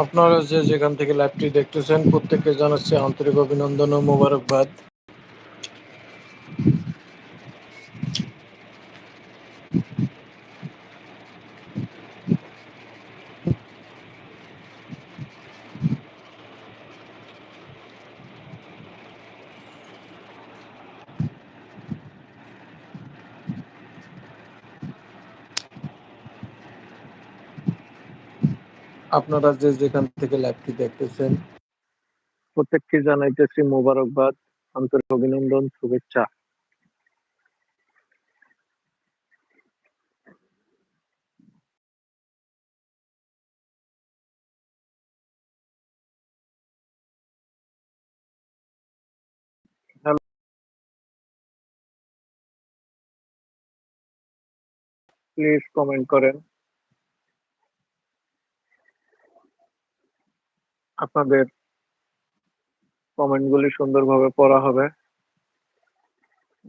আপনারা যে যেখান থেকে লাইভটি দেখতেছেন প্রত্যেককে জানাচ্ছি আন্তরিক অভিনন্দন ও মোবারকবাদ। আপনারা যে যেখান থেকে লাইভটি দেখতেছেন। প্রত্যেককে জানাইতেছি মোবারকবাদ, আন্তরিক অভিনন্দন, শুভেচ্ছা। প্লিজ কমেন্ট করেন। আপনাদের কমেন্টগুলি সুন্দরভাবে পড়া হবে।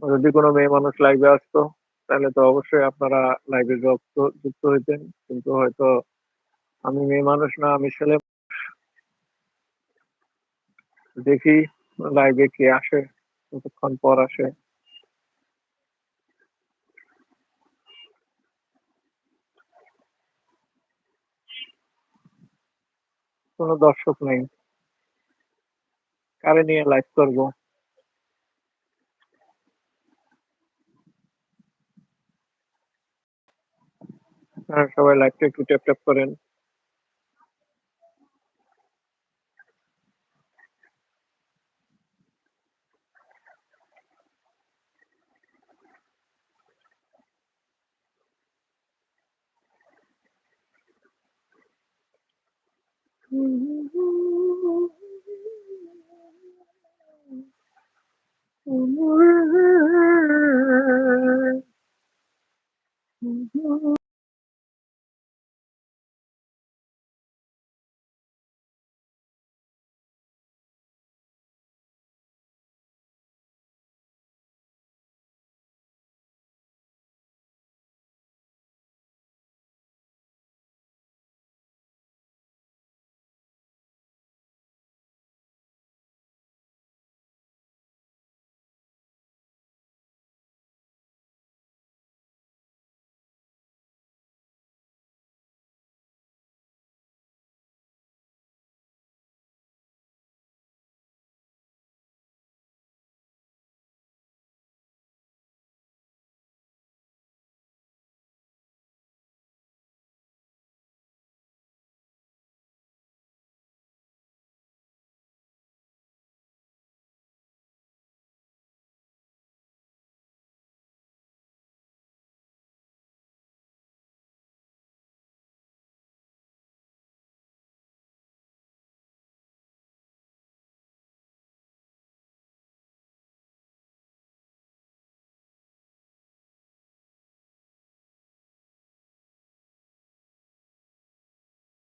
যদি কোনো মেয়ে মানুষ লাইভে আসতো, তাহলে তো অবশ্যই আপনারা লাইভে যুক্ত যুক্ত হইতেন। কিন্তু হয়তো আমি মেয়ে মানুষ না, আমি ছেলে দেখি লাইভে কে আসে, কতক্ষণ পর আসে। কোনো দর্শক নেই। কারে নিয়ে লাইভ করব? সবাই লাইভটা একটু ট্যাপ ট্যাপ করেন। Mm-hmm.